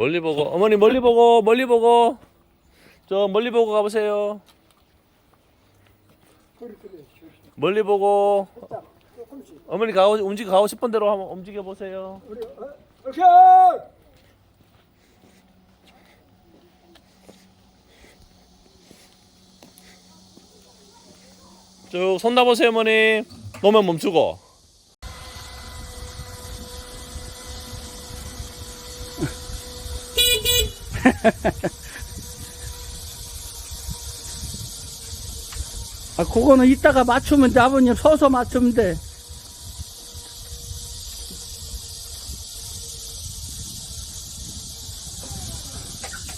멀리 보고 어머니 멀리 보고 멀리 보고 저 멀리 보고 가보세요. 멀리 보고. 어머니 가고 움직여 가고 싶은 대로 한번 움직여 보세요. 쭉손 놔보세요 어머니 놓으면 멈추고 아, 그거는 이따가 맞추면 돼. 아버님 서서 맞추면 돼.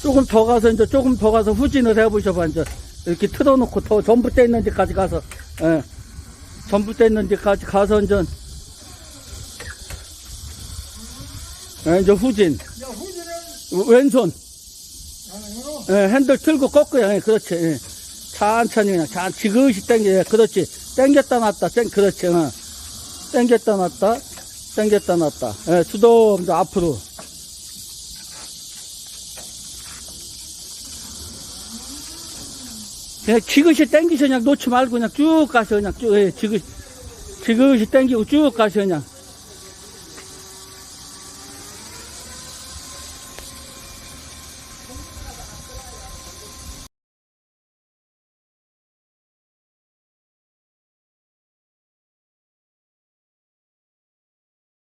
조금 더 가서, 이제 조금 더 가서 후진을 해보셔봐, 이제. 이렇게 틀어놓고 더 전부 떼 있는 데까지 가서, 예. 전부 떼 있는 데까지 가서, 이제. 예, 이제 후진. 왼손. 예, 핸들 틀고 꺾어요. 예, 그렇지. 예. 천천히 그냥 잘 지그시 당겨. 예, 그렇지. 당겼다 놨다. 땡, 그렇지. 어. 당겼다 놨다. 당겼다 놨다. 예, 이제 앞으로. 그냥 지그시 당기셔 그냥 놓지 말고 그냥 쭉 가셔 그냥 쭉 예, 지그시 지그시 당기고 쭉 가셔 그냥